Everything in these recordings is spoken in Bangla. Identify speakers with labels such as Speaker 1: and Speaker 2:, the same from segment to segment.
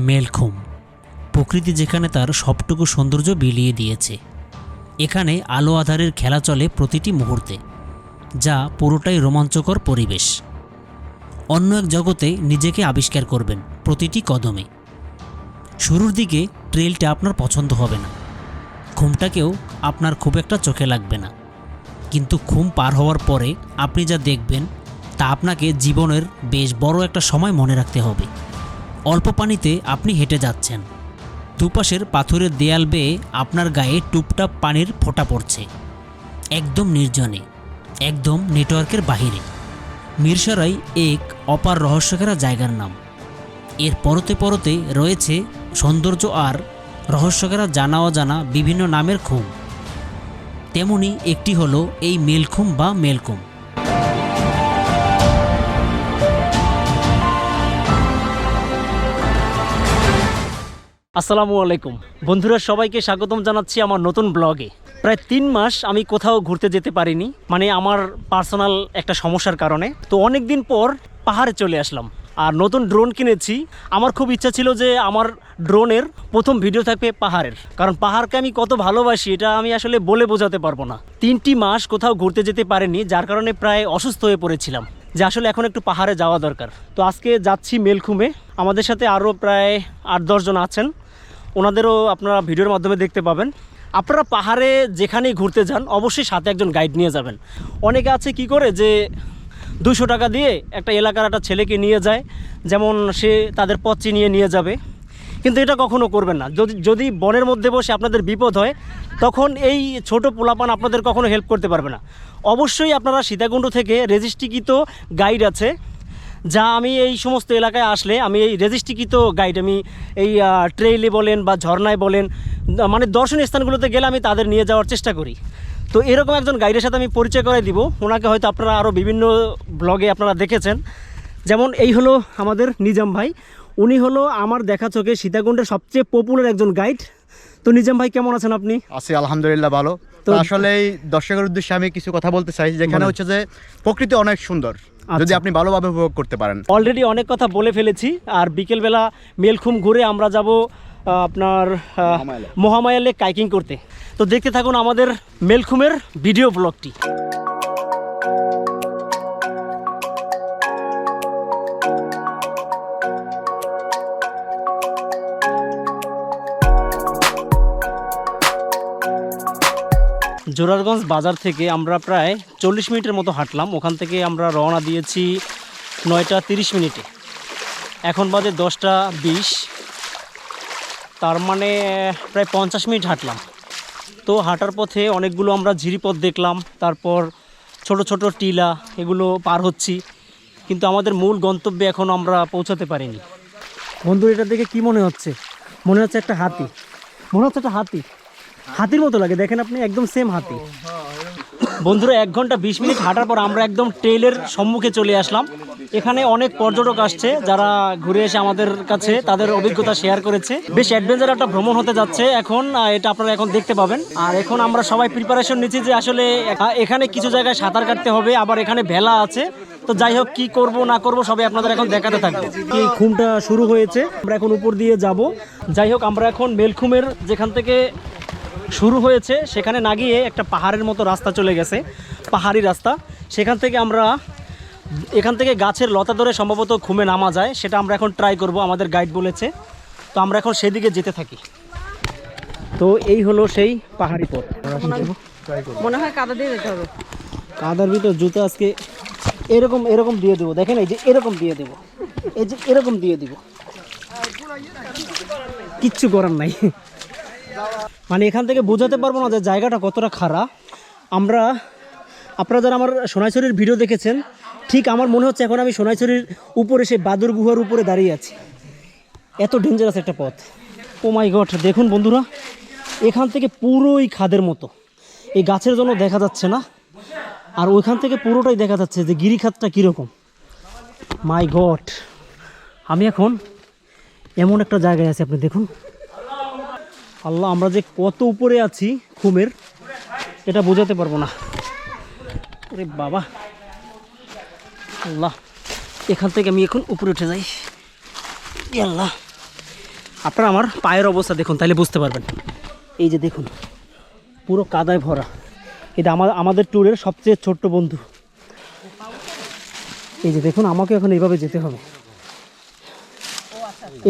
Speaker 1: মেলখুম, প্রকৃতি যেখানে তার সবটুকু সৌন্দর্য বিলিয়ে দিয়েছে। এখানে আলো আধারের খেলা চলে প্রতিটি মুহূর্তে, যা পুরোটাই রোমাঞ্চকর পরিবেশ। অন্য এক জগতে নিজেকে আবিষ্কার করবেন প্রতিটি কদমে। শুরুর দিকে ট্রেলটা আপনার পছন্দ হবে না। ঘুমটাকেও আপনার খুব একটা চোখে লাগবে না। কিন্তু ঘুম পার হওয়ার পরে আপনি যা দেখবেন, তা আপনাকে জীবনের বেশ বড় একটা সময় মনে রাখতে হবে। অল্প পানিতে আপনি হেঁটে যাচ্ছেন। দুপাশের পাথরের দেয়াল বেয়ে আপনার গায়ে টুপটাপ পানির ফোঁটা পড়ছে। একদম নির্জনে, একদম নেটওয়ার্কের বাহিরে। মিরসরাই এক অপার রহস্যকেরা জায়গার নাম। এর পরতে পরতে রয়েছে সৌন্দর্য আর রহস্যকেরা জানা অজানা বিভিন্ন নামের খুম তেমনি একটি হলো এই মেলখুম বা মেলকুম।
Speaker 2: আসসালামু আলাইকুম। বন্ধুরা, সবাইকে স্বাগতম জানাচ্ছি আমার নতুন ব্লগে। প্রায় তিন মাস আমি কোথাও ঘুরতে যেতে পারিনি মানে আমার পার্সোনাল একটা সমস্যার কারণে। তো অনেক দিন পর পাহাড়ে চলে আসলাম। আর নতুন ড্রোন কিনেছি। আমার খুব ইচ্ছা ছিল যে আমার ড্রোনের প্রথম ভিডিও থাকবে পাহাড়ের। কারণ পাহাড়কে আমি কত ভালোবাসি, এটা আমি আসলে বলে বোঝাতে পারব না। তিনটি মাস কোথাও ঘুরতে যেতে পারিনি, যার কারণে প্রায় অসুস্থ হয়ে পড়েছিলাম। যে আসলে এখন একটু পাহাড়ে যাওয়া দরকার। তো আজকে যাচ্ছি মেলখুমে। আমাদের সাথে আরও প্রায় আট দশজন আছেন। ওনাদেরও আপনারা ভিডিওর মাধ্যমে দেখতে পাবেন। আপনারা পাহাড়ে যেখানেই ঘুরতে যান, অবশ্যই সাথে একজন গাইড নিয়ে যাবেন। অনেকে আছে কি করে যে দুশো টাকা দিয়ে একটা এলাকার একটা ছেলেকে নিয়ে যায়। যেমন সে তাদের পথ চিনিয়ে নিয়ে যাবে। কিন্তু এটা কখনো করবেন না। যদি যদি বনের মধ্যে বসে আপনাদের বিপদ হয়, তখন এই ছোট পোলাপান আপনাদের কখনো হেল্প করতে পারবে না। অবশ্যই আপনারা সীতাকুণ্ড থেকে রেজিস্ট্রিকৃত গাইড আছে, যা আমি এই সমস্ত এলাকায় আসলে আমি এই রেজিস্ট্রিকৃত গাইড আমি এই ট্রেইলে বলেন বা ঝর্ণায় বলেন মানে দর্শনীয় স্থানগুলোতে গেলে আমি তাদের নিয়ে যাওয়ার চেষ্টা করি। তো এরকম একজন গাইডের সাথে আমি পরিচয় করে দিব। ওনাকে হয়তো আপনারা আরও বিভিন্ন ব্লগে আপনারা দেখেছেন। যেমন এই হলো আমাদের নিজাম ভাই। উনি হলো আমার দেখা চোখে সীতাকুণ্ডের সবচেয়ে পপুলার একজন গাইড তো নিজাম ভাই কেমন আছেন আপনি?
Speaker 3: আছি আলহামদুলিল্লাহ ভালো। তো আসলে দর্শকের উদ্দেশ্যে আমি কিছু কথা বলতে চাই যেখানে হচ্ছে যে প্রকৃতি অনেক সুন্দর
Speaker 2: আচ্ছা।
Speaker 3: যদি আপনি ভালোভাবে উপভোগ করতে পারেন।
Speaker 2: অলরেডি অনেক কথা বলে ফেলেছি আর বিকেলবেলা মেলখুম ঘুরে আমরা যাব আপনার।
Speaker 3: মহামায়া লেক।
Speaker 2: কাইকিং করতে। তো দেখতে থাকুন আমাদের মেলখুমের ভিডিও ব্লগটি জোরারগঞ্জ বাজার থেকে আমরা প্রায় চল্লিশ মিনিটের মতো হাঁটলাম। ওখান থেকে আমরা রওনা দিয়েছি নয়টা তিরিশ মিনিটে। এখন বাজে দশটা বিশ। তার মানে প্রায় পঞ্চাশ মিনিট হাঁটলাম। তো হাঁটার পথে অনেকগুলো আমরা ঝিরিপথ দেখলাম, তারপর ছোট ছোট টিলা এগুলো পার হচ্ছি। কিন্তু আমাদের মূল গন্তব্যে এখন আমরা পৌঁছাতে পারিনি। বন্ধু এটা দেখে কি মনে হচ্ছে? মনে হচ্ছে একটা হাতি। মনে হচ্ছে একটা হাতি। হাতির মতো লাগে, দেখেন আপনি একদম সেম হাতি। বন্ধুরা, এক ঘণ্টা বিশ মিনিট হাঁটার পর আমরা একদম ট্রেলের সম্মুখে চলে আসলাম। এখানে অনেক পর্যটক আসছে, যারা ঘুরে এসে আমাদের কাছে তাদের অভিজ্ঞতা শেয়ার করেছে। বেশ অ্যাডভেঞ্চার একটা ভ্রমণ হতে যাচ্ছে এখন এটা আপনারা এখন দেখতে পাবেন। আর এখন আমরা সবাই প্রিপারেশন নিচ্ছি যে আসলে এখানে কিছু জায়গায় সাঁতার কাটতে হবে, আবার এখানে ভেলা আছে। তো যাই হোক, কি করব, না করব, সবাই আপনাদের এখন দেখাতে থাকবে। এই খুমটা শুরু হয়েছে, আমরা এখন উপর দিয়ে যাব। যাই হোক, আমরা এখন মেলখুমের যেখান থেকে শুরু হয়েছে সেখানে না গিয়ে একটা পাহাড়ের মতো রাস্তা চলে গেছে পাহাড়ি রাস্তা। সেখান থেকে আমরা এখান থেকে গাছের লতা ধরে সম্ভবত ঘুমে নামা যায় সেটা আমরা এখন ট্রাই করব আমাদের গাইড বলেছে। তো আমরা এখন সেদিকে যেতে থাকি। তো এই হলো সেই পাহাড়ি পথ।
Speaker 4: মনে হয় কাদা দিয়ে যেতে হবে।
Speaker 2: কাদার ভিতর জুতো আজকে এরকম এরকম দিয়ে দেবো। দেখেন এই যে এরকম দিয়ে দেবো। এই যে এরকম দিয়ে দেবো। কিচ্ছু করার নাই। মানে এখান থেকে বোঝাতে পারব না যে জায়গাটা কতটা খারাপ আমরা, আপনারা যারা আমার সোনাইছড়ির ভিডিও দেখেছেন, ঠিক আমার মনে হচ্ছে এখন আমি সোনাইছড়ির উপরে, সেই বাদুর গুহার উপরে দাঁড়িয়ে আছি। এত ডেঞ্জারাস একটা পথ। ও মাই গড দেখুন বন্ধুরা, এখান থেকে পুরোই খাদের মতো। এই গাছের জন্য দেখা যাচ্ছে না, আর ওইখান থেকে পুরোটাই দেখা যাচ্ছে যে গিরিখাতটা কীরকম। মাই গড আমি এখন এমন একটা জায়গায় আছি, আপনি দেখুন। আল্লাহ, আমরা যে কত উপরে আছি খুমের এটা বোঝাতে পারব না। আরে বাবা। আল্লাহ, এখান থেকে আমি এখন উপরে উঠে যাই। আল্লাহ। আপনারা আমার পায়ের অবস্থা দেখুন তাহলে বুঝতে পারবেন। এই যে দেখুন, পুরো কাদায় ভরা। এটা আমার আমাদের ট্যুরের সবচেয়ে ছোট্ট বন্ধু। এই যে দেখুন, আমাকে এখন এইভাবে যেতে হবে।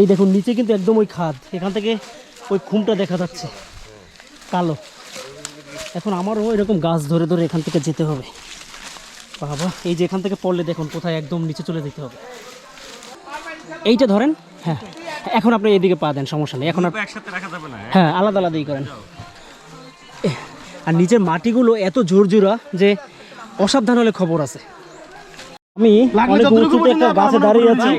Speaker 2: এই দেখুন, নিচে কিন্তু একদম ওই খাদ। এখান থেকে ওই খুমটা দেখা যাচ্ছে। কালো। এখন আমারও এরকম গাছ ধরে ধরে এখান থেকে যেতে হবে। বাবা এই যে এখান থেকে পড়লে দেখুন কোথায় একদম নিচে চলে যেতে হবে। এইটা ধরেন হ্যাঁ। এখন আপনি এদিকে পা দেন সমস্যা নেই। এখন আর হ্যাঁ? আলাদা আলাদাই করেন। আর নিচের মাটিগুলো এত জোর জোরা যে অসাবধান হলে খবর আছে। আমি অনেক উঁচুতে একটা গাছে দাঁড়িয়ে আছি।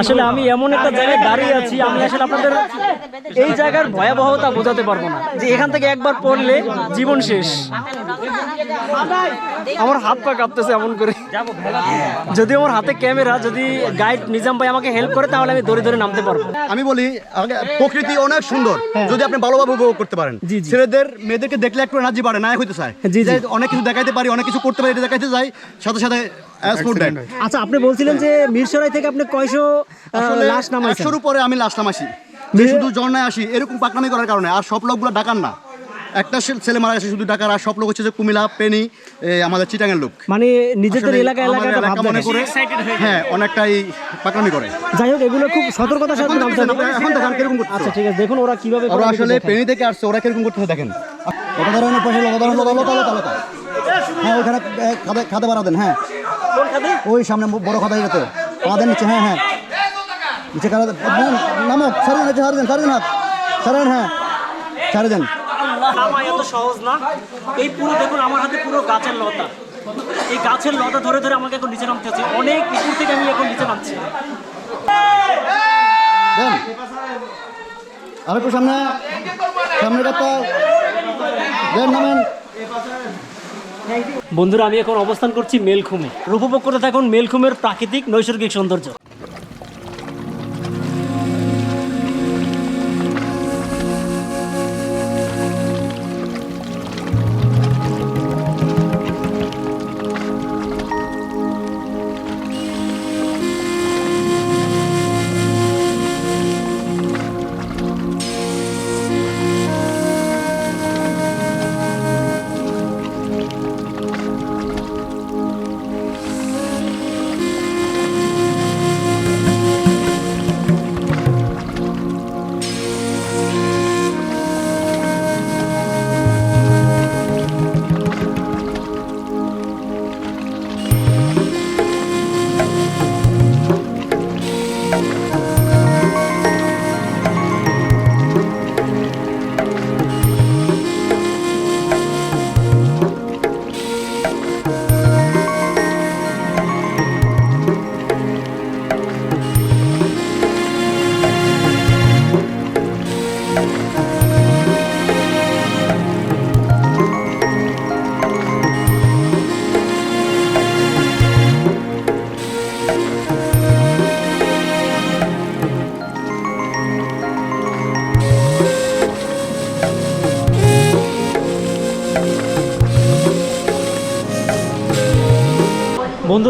Speaker 2: আসলে আমি এমন একটা জায়গায় দাঁড়িয়ে আছি আমি আসলে আপনাদের এই জায়গার ভয়াবহতা বোঝাতে পারব না যে এখান থেকে একবার পড়লে জীবন শেষ। আমার হাত পা কাঁপতেছে এমন করে। যদি আমার হাতে ক্যামেরা যদি গাইড নিজাম ভাই আমাকে হেল্প করে তাহলে আমি ধরে ধরে নামতে পারব।
Speaker 3: আমি বলি প্রকৃতি অনেক সুন্দর। যদি আপনি ভালোভাবে উপভোগ করতে পারেন। ছেলেদের মেয়েদেরকে দেখলে একটু এনার্জি বাড়ে নায়ক হইতে চায়। অনেক কিছু দেখাইতে পারি অনেক কিছু করতে পারি এটা দেখাইতে যাই সাথে সাথে
Speaker 2: আচ্ছা আপনি বলছিলেন যে মিরসরাই থেকে আপনি কয়শো লাশ নামাইছেন?
Speaker 3: একশোর উপরে আমি লাস্ট নামাসি যে শুধু ঝর্ণায় আসি এরকম পাকনামি করার কারণে। আর সব লোকগুলো ডাকার না। একটা ছেলে মারা গেছে শুধু ডাকার আর সব লোক হচ্ছে যে কুমিলা পেনি আমাদের চিটাঙের লোক।
Speaker 2: মানে নিজেদের এলাকা এলাকাটা
Speaker 3: মনে করে হ্যাঁ অনেকটাই পাকনামি করে।
Speaker 2: যাই হোক এগুলো খুব সতর্কতার সাথে
Speaker 3: এখন
Speaker 2: নামতে হবে।
Speaker 3: এখন দেখেন কীরকম করতেছে।
Speaker 2: আচ্ছা ঠিক আছে দেখুন ওরা কীভাবে
Speaker 3: ওরা আসলে পেনি থেকে আসছে ওরা কীরকম করতেছে দেখেন। লতা ধরনের পাশে লতা ধরনের লতা লতা লতা। হ্যাঁ ওইখানে এ, খাদে খাদে বাড়া দেন হ্যাঁ। ওই সামনে বড় খাদা যেতে পা দেন নিচে হ্যাঁ হ্যাঁ। নিচে খাদা নামক সারি দেন সারি দেন সারি দেন হাত। সারি হ্যাঁ। সারি দেন।
Speaker 2: নামা এত সহজ না। এই পুরো দেখুন আমার হাতে পুরো গাছের লতা। এই গাছের লতা ধরে ধরে আমাকে এখন নিচে নামতে হচ্ছে। অনেক উপর থেকে আমি এখন নিচে নামছি।
Speaker 3: দেন। আর একটু সামনে। সামনে কথা দেন নামেন।
Speaker 2: বন্ধুরা আমি এখন অবস্থান করছি মেলখুমে। উপভোগ করতে থাকুন মেলখুমের প্রাকৃতিক নৈসর্গিক সৌন্দর্য।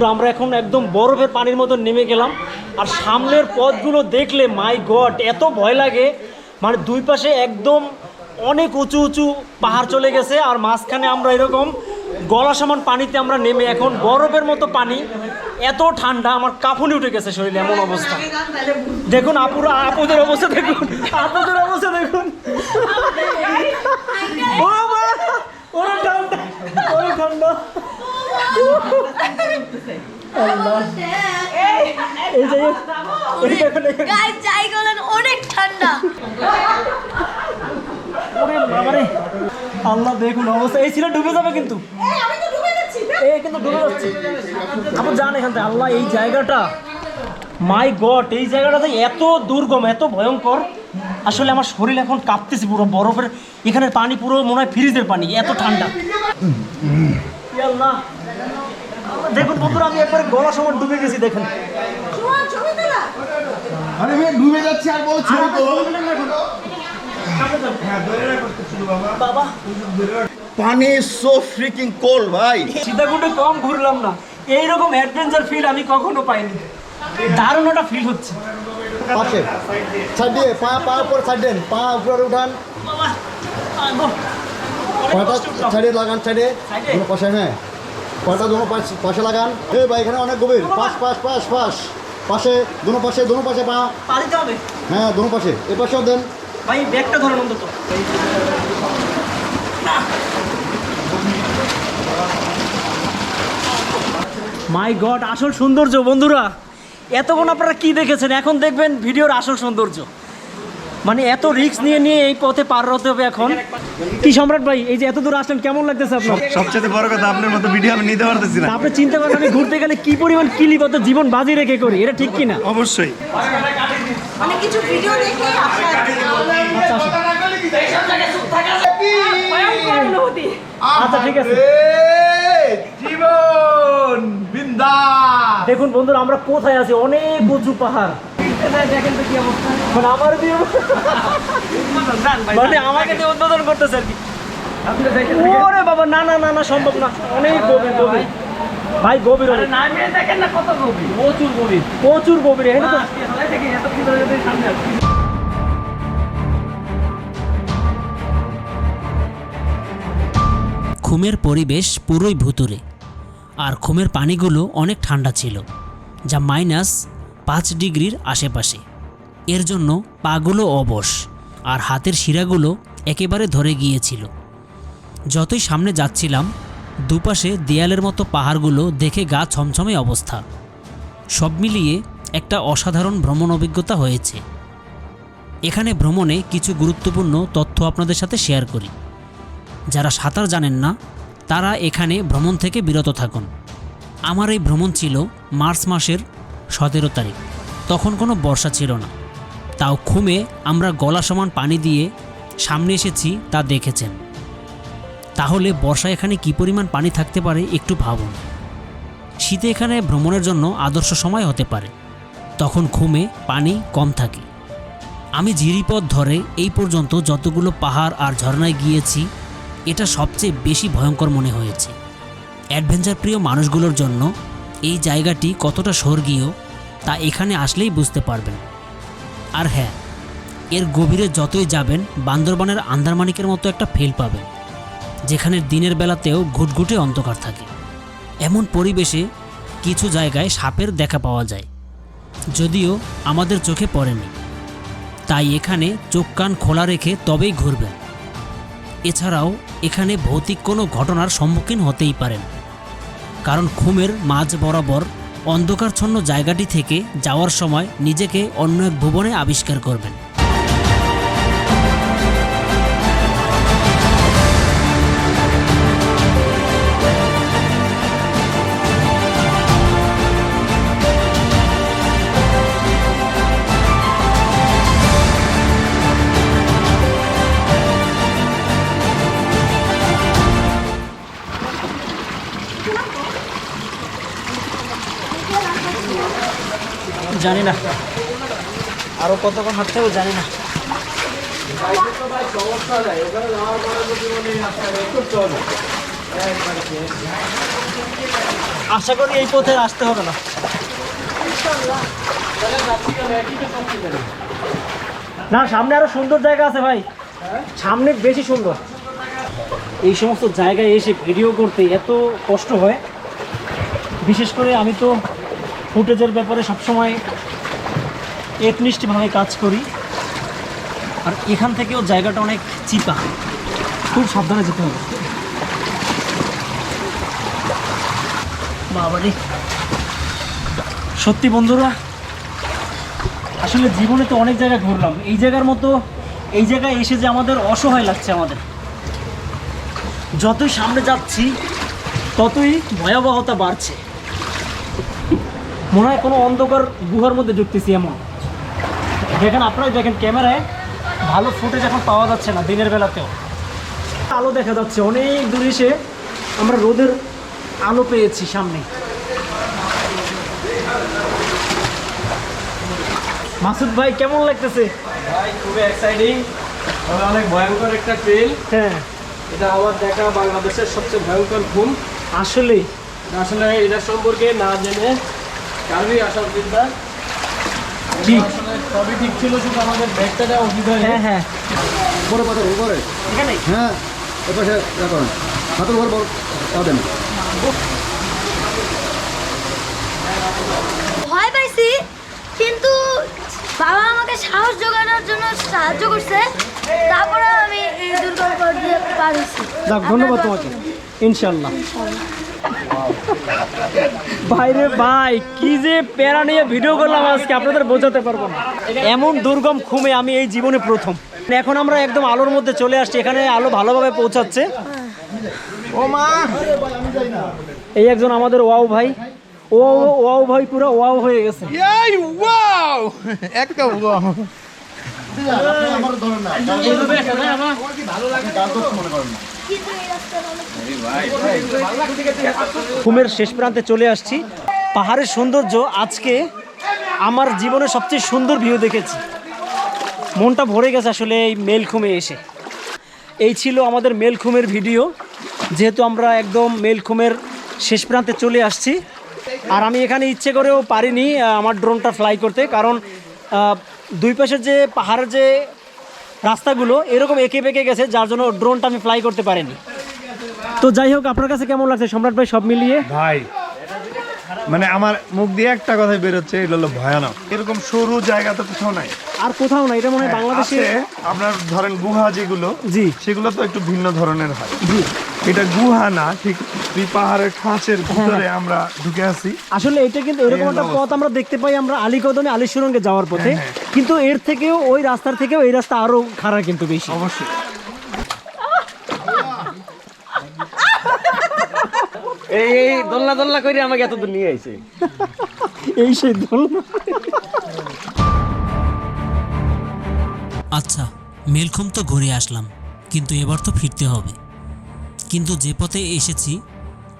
Speaker 2: বন্ধুরা আমরা এখন একদম বরফের পানির মতো নেমে গেলাম। আর সামনের পথগুলো দেখলে মাই গড এত ভয় লাগে। মানে দুই পাশে একদম অনেক উঁচু উঁচু পাহাড় চলে গেছে, আর মাঝখানে আমরা এরকম গলা সমান পানিতে আমরা নেমে এখন বরফের মতো পানি। এত ঠান্ডা, আমার কাঁপুনি উঠে গেছে শরীরে এমন অবস্থা। দেখুন আপুরা আপুদের অবস্থা দেখুন, আপুদের অবস্থা দেখুন! ওরে ঠান্ডা ওরে ঠান্ডা।
Speaker 5: ঠান্ডা
Speaker 2: আল্লাহ দেখুন অবস্থা এই ছিল ডুবে যাবে কিন্তু
Speaker 5: এই
Speaker 2: কিন্তু ডুবে যাচ্ছে আপনি যান এখান থেকে আল্লাহ এই জায়গাটা মাই গড এই জায়গাটাতে এত দুর্গম এত ভয়ঙ্কর আসলে আমার শরীর এখন কাঁপতেছে পুরো বরফের এখানে পানি পুরো মনে হয় ফ্রিজের পানি এত ঠান্ডা আল্লাহ দেখুন বন্ধুরা আমি একবারে গলা সময় ডুবে গেছি দেখেন
Speaker 3: আরে ভাই ডুবে যাচ্ছে আর বলছি
Speaker 2: বাবা
Speaker 6: পানি সো ফ্রিকিং কোল ভাই
Speaker 2: সীতাকুণ্ডে কম ঘুরলাম না এইরকম অ্যাডভেঞ্চার ফিল আমি কখনো পাইনি দারুণ একটা ফিল হচ্ছে
Speaker 3: পাশে সাইড দিয়ে পা পা উপর সাইড দেন পা উপরে উঠান পাটা সাইডে লাগান সাইডে পাশে হ্যাঁ পাটা দুটো পাশ- পাশে লাগান। এই ভাই এখানে অনেক গভীর। পাশ পাশ পাশ পাশ। পাশে দুটো পাশে দুটো পাশে পা।
Speaker 2: পালিতে হবে?
Speaker 3: হ্যাঁ দুটো পাশে। এ পাশেও দেন।
Speaker 2: ভাই ব্যাগটা ধরেন অন্তত। মাই গড আসল সৌন্দর্য বন্ধুরা। এতক্ষণ আপনারা কি দেখেছেন? এখন দেখবেন ভিডিওর আসল সৌন্দর্য। মানে এত রিস্ক নিয়ে নিয়ে এই পথে পার হতে হবে এখন। কি সম্রাট ভাই এই যে এত দূর আসলেন কেমন লাগতেছে আপনার?
Speaker 7: সবচেয়ে বড় কথা আপনার মতো ভিডিও আমি নিতে পারতেছি না।
Speaker 2: আপনি চিন্তা করেন আমি ঘুরতে গেলে কি পরিমাণ কিলিবত জীবন বাজি রেখে করি এটা ঠিক কিনা?
Speaker 7: অবশ্যই।
Speaker 5: মানে কিছু ভিডিও দেখে আপনার ভয়ঙ্কর অনুভূতি।
Speaker 2: আচ্ছা ঠিক আছে।
Speaker 6: জীবন বিন্দা
Speaker 2: দেখুন বন্ধুরা আমরা কোথায় আছি? অনেক উঁচু পাহাড়। মানে মানে
Speaker 1: খুমের পরিবেশ পুরোই ভুতুরে। আর খুমের পানিগুলো অনেক ঠান্ডা ছিল যা মাইনাস পাঁচ ডিগ্রির আশেপাশে। এর জন্য পাগুলো অবশ, আর হাতের শিরাগুলো একেবারে ধরে গিয়েছিল। যতই সামনে যাচ্ছিলাম, দুপাশে দেয়ালের মতো পাহাড়গুলো দেখে গা ছমছমে অবস্থা। সব মিলিয়ে একটা অসাধারণ ভ্রমণ অভিজ্ঞতা হয়েছে। এখানে ভ্রমণে কিছু গুরুত্বপূর্ণ তথ্য আপনাদের সাথে শেয়ার করি। যারা সাঁতার জানেন না, তারা এখানে ভ্রমণ থেকে বিরত থাকুন। আমার এই ভ্রমণ ছিল মার্চ মাসের সতেরো তারিখ। তখন কোনো বর্ষা ছিল না। তাও খুমে আমরা গলা সমান পানি দিয়ে সামনে এসেছি, তা দেখেছেন। তাহলে বর্ষা এখানে কী পরিমাণ পানি থাকতে পারে একটু ভাবুন। শীতে এখানে ভ্রমণের জন্য আদর্শ সময় হতে পারে। তখন খুমে পানি কম থাকে। আমি জিরিপথ ধরে এই পর্যন্ত যতগুলো পাহাড় আর ঝর্ণায় গিয়েছি, এটা সবচেয়ে বেশি ভয়ঙ্কর মনে হয়েছে। অ্যাডভেঞ্চার প্রিয় মানুষগুলোর জন্য এই জায়গাটি কতটা স্বর্গীয় তা এখানে আসলেই বুঝতে পারবেন। আর হ্যাঁ এর গভীরে যতই যাবেন, বান্দরবানের আন্দারমানিকের মতো একটা ফিল পাবেন, যেখানে দিনের বেলাতেও ঘুটঘুটে অন্ধকার থাকে। এমন পরিবেশে কিছু জায়গায় সাপের দেখা পাওয়া যায়, যদিও আমাদের চোখে পড়েনি। তাই এখানে চোখ কান খোলা রেখে তবেই ঘুরবেন। এছাড়াও এখানে ভৌতিক কোনো ঘটনার সম্মুখীন হতেই পারেন। কারণ খুমের মাঝ বরাবর অন্ধকারচ্ছন্ন জায়গাটি থেকে যাওয়ার সময় নিজেকে অন্য এক ভুবনে আবিষ্কার করবেন।
Speaker 2: জানি না। আরও কতক্ষণ হাঁটতে হবে জানি না। আশা করি এই পথে আসতে হবে না। না, সামনে আরও সুন্দর জায়গা আছে ভাই। সামনে বেশি সুন্দর। এই সমস্ত জায়গায় এসে ভিডিও করতে এত কষ্ট হয়। বিশেষ করে আমি তো ফুটেজের ব্যাপারে সবসময় একনিষ্ঠভাবে কাজ করি। আর এখান থেকেও জায়গাটা অনেক চিপা। খুব সাবধানে যেতে হবে। বাবারে সত্যি বন্ধুরা, আসলে জীবনে তো অনেক জায়গা ঘুরলাম। এই জায়গার মতো, এই জায়গায় এসে যে আমাদের অসহায় লাগছে আমাদের। যতই সামনে যাচ্ছি, ততই ভয়াবহতা বাড়ছে। মনে হয় কোনো অন্ধকার গুহার মধ্যে ঢুকতেছি এমন। দেখেন আপনারা দেখেন ক্যামেরায় ভালো ফুটেজ এখন পাওয়া যাচ্ছে না দিনের বেলাতেও। আলো দেখা যাচ্ছে অনেক দূরে এসে আমরা রোদের আলো পেয়েছি সামনে। মাসুদ ভাই কেমন লাগতেছে?
Speaker 8: ভাই খুবই এক্সাইটিং তবে অনেক ভয়ঙ্কর একটা ট্রেল
Speaker 2: হ্যাঁ।
Speaker 8: এটা আমার দেখা বাংলাদেশের সবচেয়ে ভয়ঙ্কর ঘুম।
Speaker 2: আসলেই
Speaker 8: আসলে এটা সম্পর্কে না জেনে সবই ঠিক ছিল শুধু আমাদের ব্যাগটা দেওয়া অসুবিধা
Speaker 2: হ্যাঁ হ্যাঁ।
Speaker 3: পাথর উপরে? হ্যাঁ হাতের উপর
Speaker 9: ভয় পাইছি কিন্তু বাবা আমাকে সাহস জোগানোর জন্য সাহায্য করছে। তারপরে আমি এই দুর্গম পথ দিয়ে
Speaker 2: ধন্যবাদ তোমাকে। ইনশাল্লাহ ভাইরে ভাই কি যে প্যারা নিয়ে ভিডিও করলাম আজকে আপনাদের বোঝাতে পারব না এমন দুর্গম খুমে আমি এই জীবনে প্রথম এখন আমরা একদম আলোর মধ্যে চলে আসছি এখানে আলো ভালোভাবে পৌঁছাচ্ছে ও মা এই একজন আমাদের ওয়াও ভাই ও ওয়াও ভাই পুরো ওয়াও হয়ে গেছে
Speaker 3: আমার ধরেন না
Speaker 2: ঘুমের শেষ প্রান্তে চলে আসছি। পাহাড়ের সৌন্দর্য আজকে আমার জীবনে সবচেয়ে সুন্দর ভিউ দেখেছি। মনটা ভরে গেছে আসলে এই মেলখুমে এসে। এই ছিল আমাদের মেলখুমের ভিডিও যেহেতু আমরা একদম মেলখুমের শেষ প্রান্তে চলে আসছি। আর আমি এখানে ইচ্ছে করেও পারিনি আমার ড্রোনটা ফ্লাই করতে। কারণ দুই পাশের যে পাহাড়ের যে রাস্তাগুলো এরকম এঁকে বেঁকে গেছে যার জন্য ড্রোনটা আমি ফ্লাই করতে পারিনি। তো যাই হোক আপনার কাছে কেমন লাগছে? সম্রাট ভাই সব মিলিয়ে?
Speaker 7: ভাই মানে আমার মুখ দিয়ে একটা কথাই বেরোচ্ছে এটা হলো ভয়ানক। এরকম সরু জায়গা তো কোথাও নাই।
Speaker 2: আর কোথাও নাই এটা মনে হয় বাংলাদেশে
Speaker 7: আপনার ধরেন গুহা যেগুলো
Speaker 2: জি।
Speaker 7: সেগুলো তো একটু ভিন্ন ধরনের হয়। এটা গুহা না ঠিক এই পাহাড়ের খাঁচের ভিতরে আমরা ঢুকে আছি।
Speaker 2: আসলে এটা কিন্তু এরকম একটা পথ আমরা দেখতে পাই আমরা আলীকদমে আলী সুরঙ্গে যাওয়ার পথে।
Speaker 7: হ্যাঁ,
Speaker 2: কিন্তু এর থেকেও ওই রাস্তার থেকেও এই রাস্তা আরও খারাপ কিন্তু বেশি।
Speaker 7: অবশ্যই।
Speaker 8: এই এই দোলনা দোলনা করে আমাকে এত দূর নিয়ে আইছে।
Speaker 2: এই সেই দোলনা।
Speaker 1: আচ্ছা মেলখম তো ঘুরে আসলাম কিন্তু এবার তো ফিরতে হবে। কিন্তু যে পথে এসেছি,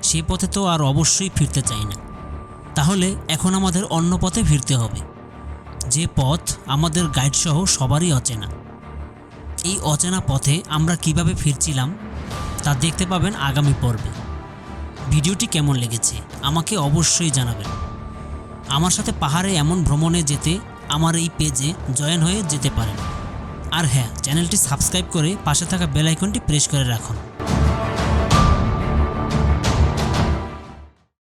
Speaker 1: সে পথে তো আর অবশ্যই ফিরতে চাই না। তাহলে এখন আমাদের অন্য পথে ফিরতে হবে। যে পথ আমাদের গাইডসহ সবারই অচেনা। এই অচেনা পথে আমরা কীভাবে ফিরছিলাম, তা দেখতে পাবেন আগামী পর্বে। ভিডিওটি কেমন লেগেছে, আমাকে অবশ্যই জানাবেন। আমার সাথে পাহাড়ে এমন ভ্রমণে যেতে আমার এই পেজে জয়েন হয়ে যেতে পারেন। আর হ্যাঁ চ্যানেলটি সাবস্ক্রাইব করে পাশে থাকা বেল আইকনটি প্রেস করে রাখুন।